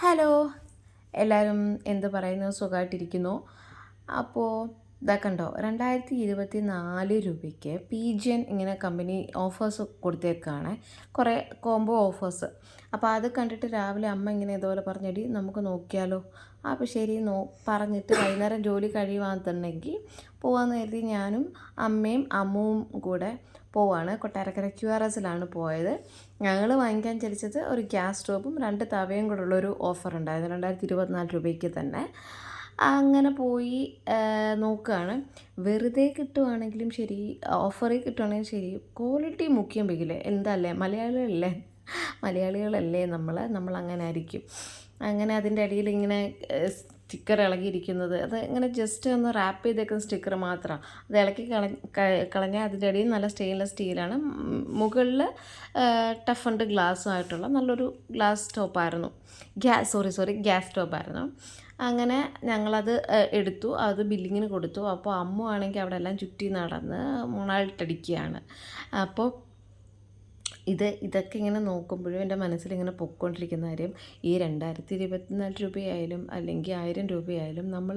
Hello. എല്ലാവരും എന്ത് പറയുന്നു? സുഖമായിട്ടിരിക്കുന്നു അപ്പോൾ ഇതാ കണ്ടോ രണ്ടായിരത്തി ഇരുപത്തി നാല് രൂപയ്ക്ക് പി ജി എൻ ഇങ്ങനെ കമ്പനി ഓഫേഴ്സ് കൊടുത്തേക്കാണ്. കുറേ കോംബോ ഓഫേഴ്സ് അപ്പോൾ അത് കണ്ടിട്ട് രാവിലെ അമ്മ ഇങ്ങനെ ഇതുപോലെ പറഞ്ഞെടി നമുക്ക് നോക്കിയാലോ? അപ്പോൾ ശരി നോ പറഞ്ഞിട്ട് വൈകുന്നേരം ജോലി കഴിയുവാന്നുണ്ടെങ്കിൽ പോകാമെന്ന് കരുതി ഞാനും അമ്മയും അമ്മുവും കൂടെ പോവാണ്. കൊട്ടാരക്കര ക്യു ആർ എസിലാണ് പോയത്. ഞങ്ങൾ വാങ്ങിക്കാൻ ചലിച്ചത് ഒരു ഗ്യാസ് സ്റ്റോവും രണ്ട് തവയും കൂടെ ഉള്ളൊരു ഓഫർ ഉണ്ടായിരുന്നു രണ്ടായിരത്തി ഇരുപത്തിനാല് രൂപയ്ക്ക് തന്നെ. അങ്ങനെ പോയി നോക്കുകയാണ് വെറുതെ കിട്ടുവാണെങ്കിലും ശരി ഓഫറിൽ കിട്ടുവാണെങ്കിലും ശരി ക്വാളിറ്റി മുഖ്യം വെക്കില്ലേ എന്തല്ലേ? മലയാളികളല്ലേ? മലയാളികളല്ലേ നമ്മൾ നമ്മൾ അങ്ങനെ ആയിരിക്കും അങ്ങനെ അതിന്റെ ഇടയിൽ ഇങ്ങനെ സ്റ്റിക്കർ ഇളകിയിരിക്കുന്നത്. അത് ഇങ്ങനെ ജസ്റ്റ് ഒന്ന് റാപ്പ് ചെയ്തേക്കുന്ന സ്റ്റിക്കർ മാത്രമാണ് അത് ഇളക്കി കള കളഞ്ഞാൽ അതിന്റെ അടിയിൽ നല്ല സ്റ്റെയിൻലെസ് സ്റ്റീലാണ് മുകളിൽ ടഫ് ആൻഡ് ഗ്ലാസ്സും ആയിട്ടുള്ള നല്ലൊരു ഗ്ലാസ് ടോപ്പായിരുന്നു ഗ്യാസ് സോറി സോറി ഗ്യാസ് ടോപ്പായിരുന്നു അങ്ങനെ ഞങ്ങളത് എടുത്തു. അത് ബില്ലിങ്ങിന് കൊടുത്തു. അപ്പോൾ അമ്മ ആണെങ്കിൽ അവിടെ എല്ലാം ചുറ്റി നടന്ന് മൂന്നായിട്ടടിക്കുകയാണ് അപ്പോൾ ഇത് ഇതൊക്കെ ഇങ്ങനെ നോക്കുമ്പോഴും എന്റെ മനസ്സിലിങ്ങനെ പൊക്കോണ്ടിരിക്കുന്ന കാര്യം ഈ രണ്ടായിരത്തി ഇരുപത്തിനാല് രൂപയായാലും അല്ലെങ്കിൽ ആയിരം രൂപയായാലും നമ്മൾ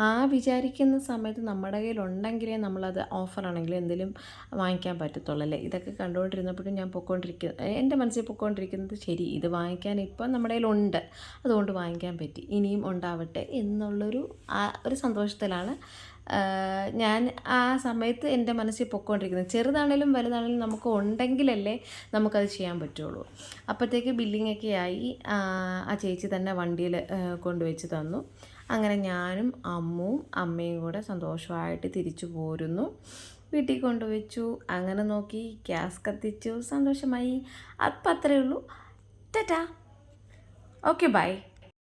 ആ വിചാരിക്കുന്ന സമയത്ത് നമ്മുടെ കയ്യിലുണ്ടെങ്കിലേ നമ്മളത് ഓഫറാണെങ്കിലും എന്തെങ്കിലും വാങ്ങിക്കാൻ പറ്റത്തുള്ളൂ അല്ലേ? ഇതൊക്കെ കണ്ടുകൊണ്ടിരുന്നപ്പോഴും ഞാൻ പൊയ്ക്കൊണ്ടിരിക്കുക എന്റെ മനസ്സിൽ പൊക്കോണ്ടിരിക്കുന്നത് ശരി ഇത് വാങ്ങിക്കാൻ ഇപ്പം നമ്മുടെ കയ്യിലുണ്ട് അതുകൊണ്ട് വാങ്ങിക്കാൻ പറ്റി ഇനിയും ഉണ്ടാവട്ടെ എന്നുള്ളൊരു ഒരു സന്തോഷത്തിലാണ് ഞാൻ ആ സമയത്ത് എന്റെ മനസ്സിൽ പൊക്കോണ്ടിരിക്കുന്നത് ചെറുതാണേലും വലുതാണേലും നമുക്ക് ഉണ്ടെങ്കിലല്ലേ നമുക്കത് ചെയ്യാൻ പറ്റുള്ളൂ. അപ്പോഴത്തേക്ക് ബില്ലിങ്ങൊക്കെ ആയി ആ ചേച്ചി തന്നെ വണ്ടിയിൽ കൊണ്ടുവച്ച് തന്നു. അങ്ങനെ ഞാനും അമ്മും അമ്മയും കൂടെ സന്തോഷമായിട്ട് തിരിച്ചു പോരുന്നു. വീട്ടിൽ കൊണ്ടുവച്ചു. അങ്ങനെ നോക്കി ഗ്യാസ് കത്തിച്ചു. സന്തോഷമായി. അപ്പം അത്രയേ ഉള്ളൂ. ടാറ്റാ. Okay bye.